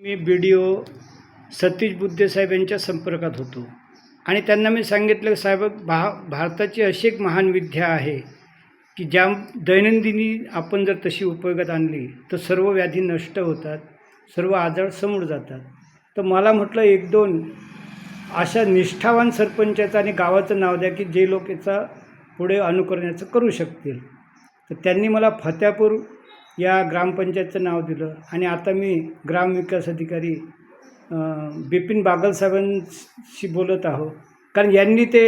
मी बी D O Satish बुद्धे साहेब यांच्या संपर्कात होतो. आणि त्यांना मी सांगितलं साहेब भा भारताची अशी एक महान विद्या आहे की ज्या दैनंदिनी आपण जर तशी उपयोगात आणली तर सर्व व्याधी नष्ट होतात सर्व आजार समोर जातात. तर मला म्हटलं एक दोन अशा निष्ठावान सरपंचाचं आणि गावाचं नाव द्या की जे लोक याचा पुढे अनुकरण्याचं करू शकतील. तर त्यांनी मला फत्यापूर या ग्रामपंचायतचं नाव दिलं. आणि आता मी ग्रामविकास अधिकारी बिपिन बागल साहेबांशी बोलत आहो कारण यांनी ते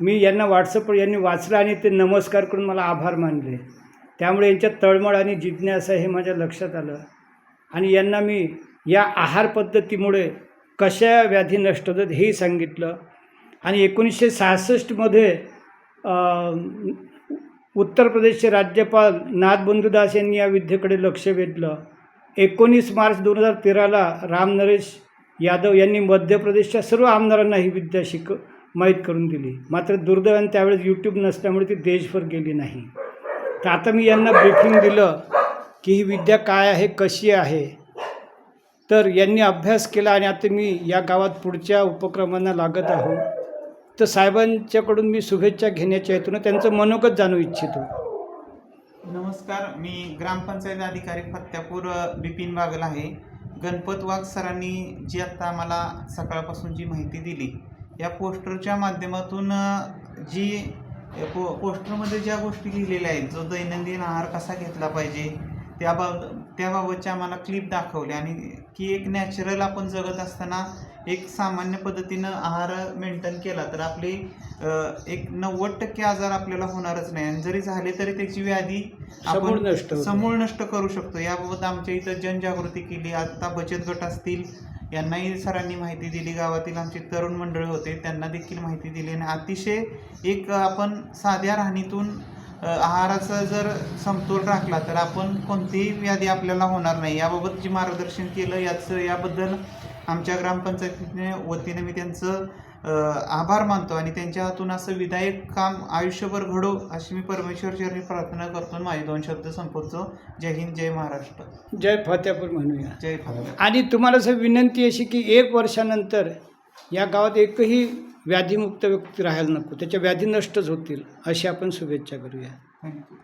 मी यांना व्हॉट्सअपवर यांनी वाचलं आणि ते नमस्कार करून मला आभार मानले. त्यामुळे यांच्या तळमळ आणि जिज्ञासा हे माझ्या लक्षात आलं. आणि यांना मी या आहार पद्धतीमुळे कशा व्याधी नष्ट होतात हेही सांगितलं. आणि एकोणीसशे सहासष्टमध्ये उत्तर प्रदेशचे राज्यपाल नाथबंधुदास यांनी या विद्येकडे लक्ष वेधलं. एकोणीस मार्च दोन हजार तेराला राम नरेश यादव यांनी मध्य प्रदेशच्या सर्व आमदारांना ही विद्या शिक माहीत करून दिली. मात्र दुर्दैवाने त्यावेळेस यूट्यूब नसल्यामुळे ती देशभर गेली नाही. तर आता मी यांना ब्रीफिंग दिलं की ही विद्या काय आहे कशी आहे? तर यांनी अभ्यास केला आणि आता मी या गावात पुढच्या उपक्रमांना लागत आहो. तर साहेबांच्याकडून मी शुभेच्छा घेण्याच्या हेतून त्यांचं मनोगत जाणू इच्छितो. नमस्कार मी ग्रामपंचायत अधिकारी फत्यापूर बिपिन बागल आहे. गणपत वाघ सरांनी जी आत्ता आम्हाला सकाळपासून जी माहिती दिली या पोस्टरच्या माध्यमातून जी पो पोस्टरमध्ये ज्या गोष्टी लिहिलेल्या आहेत जो दैनंदिन आहार कसा घेतला पाहिजे त्याबाबत त्याबाबतच्या आम्हाला क्लिप दाखवल्या आणि की एक नॅचरल आपण जगत असताना एक सामान्य पद्धतीनं आहार मेंटेन केला तर आपली एक नव्वद टक्के आजार आपल्याला होणारच नाही. आणि जरी झाले तरी त्याची व्याधी समूळ नष्ट होते. समूळ नष्ट करू शकतो. याबाबत आमच्या इथं जनजागृती केली. आता बचत गट असतील यांनाही सरांनी माहिती दिली. गावातील आमचे तरुण मंडळी होते त्यांना देखील माहिती दिली. आणि अतिशय एक आपण साध्या राहणीतून आहाराचा जर समतोल राखला तर आपण कोणतीही व्याधी आपल्याला होणार नाही. याबाबत जे मार्गदर्शन केलं याचं याबद्दल आमच्या ग्रामपंचायतीने वतीने मी त्यांचं आभार मानतो आणि त्यांच्या हातून असं विधायक काम आयुष्यभर घडो अशी मी परमेश्वरचरणी प्रार्थना करतो माझे दोन शब्द संपवतो. जय हिंद जय महाराष्ट्र. जय फतेपूर म्हणूया. जय फक्त आणि तुम्हाला असं विनंती अशी की एक वर्षानंतर या गावात एकही व्याधीमुक्त व्यक्ती राहायला नको त्याच्या व्याधी नष्टच होतील अशी आपण शुभेच्छा करूया. थँक्यू.